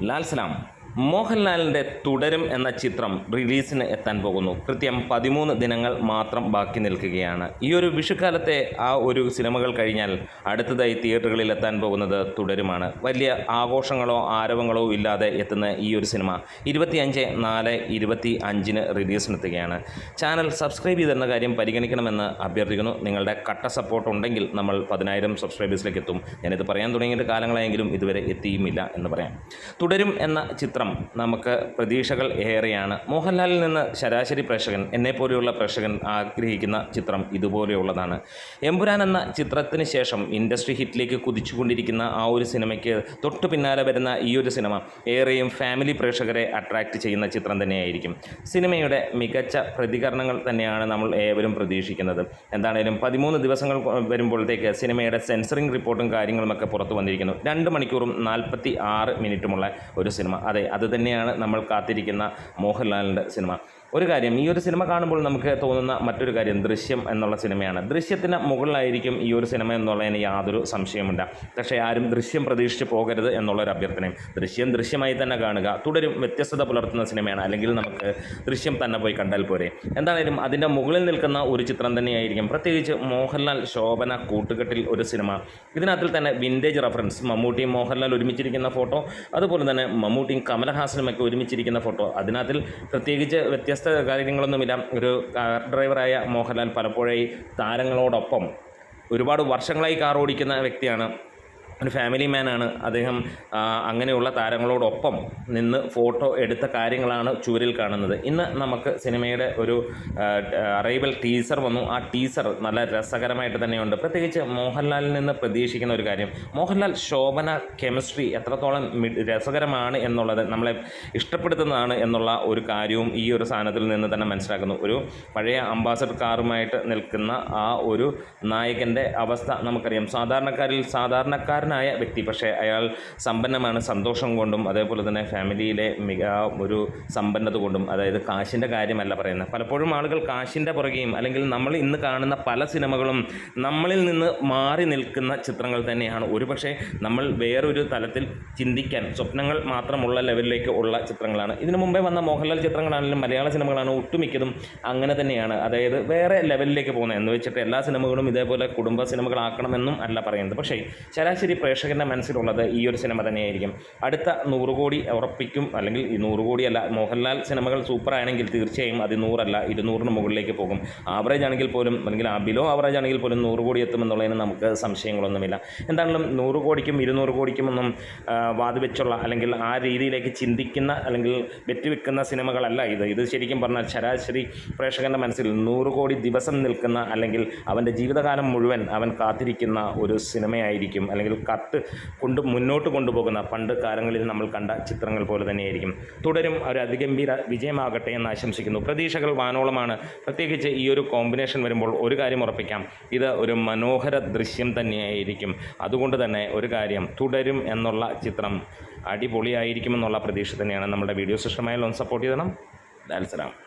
લાલ સલામ മോഹൻലാലിന്റെ തുടരും എന്ന ചിത്രം റിലീസിന് എത്താൻ പോകുന്നു. കൃത്യം പതിമൂന്ന് ദിനങ്ങൾ മാത്രം ബാക്കി നിൽക്കുകയാണ്. ഈ ഒരു വിഷുക്കാലത്തെ ആ ഒരു സിനിമകൾ കഴിഞ്ഞാൽ അടുത്തതായി തിയേറ്ററുകളിൽ എത്താൻ പോകുന്നത് തുടരുമാണ്. വലിയ ആഘോഷങ്ങളോ ആരവങ്ങളോ ഇല്ലാതെ എത്തുന്ന ഈ ഒരു സിനിമ ഇരുപത്തിയഞ്ച് നാല് ഇരുപത്തി അഞ്ചിന് റിലീസിനെത്തുകയാണ്. ചാനൽ സബ്സ്ക്രൈബ് ചെയ്തെന്ന കാര്യം പരിഗണിക്കണമെന്ന് അഭ്യർത്ഥിക്കുന്നു. നിങ്ങളുടെ കട്ട സപ്പോർട്ട് ഉണ്ടെങ്കിൽ നമ്മൾ പതിനായിരം സബ്സ്ക്രൈബേഴ്സിലേക്ക് എത്തും. ഞാനിത് പറയാൻ തുടങ്ങിയിട്ട് കാലങ്ങളായെങ്കിലും ഇതുവരെ എത്തിയുമില്ല എന്ന് പറയാം. തുടരും എന്ന ചിത്രം നമുക്ക് പ്രതീക്ഷകൾ ഏറെയാണ്. മോഹൻലാലിൽ നിന്ന് ശരാശരി പ്രേക്ഷകൻ എന്നെപ്പോലെയുള്ള പ്രേക്ഷകൻ ആഗ്രഹിക്കുന്ന ചിത്രം ഇതുപോലെയുള്ളതാണ്. എമ്പുരാൻ എന്ന ചിത്രത്തിന് ശേഷം ഇൻഡസ്ട്രി ഹിറ്റിലേക്ക് കുതിച്ചുകൊണ്ടിരിക്കുന്ന ആ ഒരു സിനിമയ്ക്ക് തൊട്ടു പിന്നാലെ വരുന്ന ഈ ഒരു സിനിമ ഏറെയും ഫാമിലി പ്രേക്ഷകരെ അട്രാക്റ്റ് ചെയ്യുന്ന ചിത്രം തന്നെയായിരിക്കും. സിനിമയുടെ മികച്ച പ്രതികരണങ്ങൾ തന്നെയാണ് നമ്മൾ ഏവരും പ്രതീക്ഷിക്കുന്നത്. എന്താണേലും പതിമൂന്ന് ദിവസങ്ങൾ വരുമ്പോഴത്തേക്ക് സിനിമയുടെ സെൻസറിങ് റിപ്പോർട്ടും കാര്യങ്ങളുമൊക്കെ പുറത്തു വന്നിരിക്കുന്നു. രണ്ട് മണിക്കൂറും നാൽപ്പത്തി ആറ് മിനിറ്റുമുള്ള ഒരു സിനിമ. അതെ അത് തന്നെയാണ് നമ്മൾ കാത്തിരിക്കുന്ന മോഹൻലാലിന്റെ സിനിമ. ഒരു കാര്യം ഈ ഒരു സിനിമ കാണുമ്പോൾ നമുക്ക് തോന്നുന്ന മറ്റൊരു കാര്യം ദൃശ്യം എന്നുള്ള സിനിമയാണ്. ദൃശ്യത്തിന് മുകളിലായിരിക്കും ഈ ഒരു സിനിമ എന്നുള്ളതിന് യാതൊരു സംശയമില്ല പക്ഷേ ആരും ദൃശ്യം പ്രതീക്ഷിച്ച് പോകരുത് എന്നുള്ളൊരു അഭ്യർത്ഥനയും. ദൃശ്യം ദൃശ്യമായി തന്നെ കാണുക തുടരും വ്യത്യസ്തത പുലർത്തുന്ന സിനിമയാണ്. അല്ലെങ്കിൽ നമുക്ക് ദൃശ്യം തന്നെ പോയി കണ്ടാൽ പോരെ. എന്താണേലും അതിന്റെ മുകളിൽ നിൽക്കുന്ന ഒരു ചിത്രം തന്നെയായിരിക്കും. പ്രത്യേകിച്ച് മോഹൻലാൽ ശോഭന കൂട്ടുകെട്ടിൽ ഒരു സിനിമ. ഇതിനകത്തിൽ തന്നെ വിന്റേജ് റെഫറൻസ് മമ്മൂട്ടിയും മോഹൻലാൽ ഒരുമിച്ചിരിക്കുന്ന ഫോട്ടോ. അതുപോലെ തന്നെ മമ്മൂട്ടിയും കമലഹാസനും ഒക്കെ ഒരുമിച്ചിരിക്കുന്ന ഫോട്ടോ. അതിനകത്തിൽ പ്രത്യേകിച്ച് വ്യത്യസ്ത കാര്യങ്ങളൊന്നുമില്ല. ഒരു കാർ ഡ്രൈവറായ മോഹൻലാൽ പലപ്പോഴായി താരങ്ങളോടൊപ്പം ഒരുപാട് വർഷങ്ങളായി കാർ ഓടിക്കുന്ന വ്യക്തിയാണ് ഒരു ഫാമിലി മാനാണ് അദ്ദേഹം അങ്ങനെയുള്ള താരങ്ങളോടൊപ്പം നിന്ന് ഫോട്ടോ എടുത്ത കാര്യങ്ങളാണ് ചുവരിൽ കാണുന്നത്. ഇന്ന് നമുക്ക് സിനിമയുടെ ഒരു അറൈവൽ ടീസർ വന്നു. ആ ടീസർ നല്ല രസകരമായിട്ട് തന്നെയുണ്ട്. പ്രത്യേകിച്ച് മോഹൻലാലിൽ നിന്ന് പ്രതീക്ഷിക്കുന്ന ഒരു കാര്യം മോഹൻലാൽ ശോഭന കെമിസ്ട്രി എത്രത്തോളം രസകരമാണ് എന്നുള്ളത് നമ്മളെ ഇഷ്ടപ്പെടുത്തുന്നതാണ് എന്നുള്ള ഒരു കാര്യവും ഈ ഒരു സാധനത്തിൽ നിന്ന് തന്നെ മനസ്സിലാക്കുന്നു. ഒരു പഴയ അംബാസഡർ കാറുമായിട്ട് നിൽക്കുന്ന ആ ഒരു നായകന്റെ അവസ്ഥ നമുക്കറിയാം. സാധാരണക്കാരിൽ സാധാരണക്കാരനായ വ്യക്തി പക്ഷേ അയാൾ സമ്പന്നമാണ് സന്തോഷം കൊണ്ടും അതേപോലെ തന്നെ ഫാമിലിയിലെ മിക ഒരു സമ്പന്നത കൊണ്ടും അതായത് കാശിന്റെ കാര്യമല്ല പറയുന്നത്. പലപ്പോഴും ആളുകൾ കാശിന്റെ പുറകെയും അല്ലെങ്കിൽ നമ്മൾ ഇന്ന് കാണുന്ന പല സിനിമകളും നമ്മളിൽ നിന്ന് മാറി നിൽക്കുന്ന ചിത്രങ്ങൾ തന്നെയാണ്. ഒരുപക്ഷെ നമ്മൾ വേറൊരു തലത്തിൽ ചിന്തിക്കാൻ സ്വപ്നങ്ങൾ മാത്രമുള്ള ലെവലിലേക്ക് ഉള്ള ചിത്രങ്ങളാണ്. ഇതിനു മുമ്പേ വന്ന മോഹൻലാൽ ചിത്രങ്ങളാണെങ്കിലും മലയാള സിനിമകളാണ് ഒട്ടുമിക്കതും അങ്ങനെ തന്നെയാണ്. അതായത് വേറെ ലെവലിലേക്ക് പോകുന്നത്. എന്ന് വെച്ചിട്ട് എല്ലാ സിനിമകളും ഇതേപോലെ കുടുംബ സിനിമകളാക്കണമെന്നും അല്ല പറയുന്നത്. പക്ഷേ ശരാശരി പ്രേക്ഷകന്റെ മനസ്സിലുള്ളത് ഈ ഒരു സിനിമ തന്നെയായിരിക്കും. അടുത്ത നൂറ് കോടി ഉറപ്പിക്കും അല്ലെങ്കിൽ ഈ നൂറ് കോടിയല്ല മോഹൻലാൽ സിനിമകൾ സൂപ്പർ ആണെങ്കിൽ തീർച്ചയായും അത് നൂറല്ല ഇരുന്നൂറിന് മുകളിലേക്ക് പോകും. ആവറേജ് ആണെങ്കിൽ പോലും അല്ലെങ്കിൽ ബിലോ ആവറേജ് ആണെങ്കിൽ പോലും നൂറ് കോടി എത്തുമെന്നുള്ളതിന് നമുക്ക് സംശയങ്ങളൊന്നുമില്ല. എന്താണെങ്കിലും നൂറ് കോടിക്കും ഇരുന്നൂറ് കോടിക്കും ഒന്നും വാതുവെച്ചുള്ള അല്ലെങ്കിൽ ആ രീതിയിലേക്ക് ചിന്തിക്കുന്ന അല്ലെങ്കിൽ വെറ്റിവെക്കുന്ന സിനിമകളല്ല ഇത്. ഇത് ശരിക്കും പറഞ്ഞാൽ ശരാശരി പ്രേക്ഷകന്റെ മനസ്സിൽ നൂറ് കോടി ദിവസം നിൽക്കുന്ന അല്ലെങ്കിൽ അവന്റെ ജീവിതകാലം മുഴുവൻ അവൻ കാത്തിരിക്കുന്ന ഒരു സിനിമയായിരിക്കും അല്ലെങ്കിൽ കത്ത് കൊണ്ട് മുന്നോട്ട് കൊണ്ടുപോകുന്ന പണ്ട് കാലങ്ങളിൽ നമ്മൾ കണ്ട ചിത്രങ്ങൾ പോലെ തന്നെയായിരിക്കും. തുടരും ഒരു അതിഗംഭീര വിജയമാകട്ടെ എന്ന് ആശംസിക്കുന്നു. പ്രതീക്ഷകൾ വാനോളമാണ്. പ്രത്യേകിച്ച് ഈ ഒരു കോമ്പിനേഷൻ വരുമ്പോൾ ഒരു കാര്യം ഉറപ്പിക്കാം. ഇത് ഒരു മനോഹര ദൃശ്യം തന്നെയായിരിക്കും. അതുകൊണ്ട് തന്നെ ഒരു കാര്യം തുടരും എന്നുള്ള ചിത്രം അടിപൊളിയായിരിക്കുമെന്നുള്ള പ്രതീക്ഷ തന്നെയാണ്. നമ്മുടെ വീഡിയോ സിസ്റ്റമായാലും ഒന്ന് സപ്പോർട്ട് ചെയ്യണം ലാൽസലാം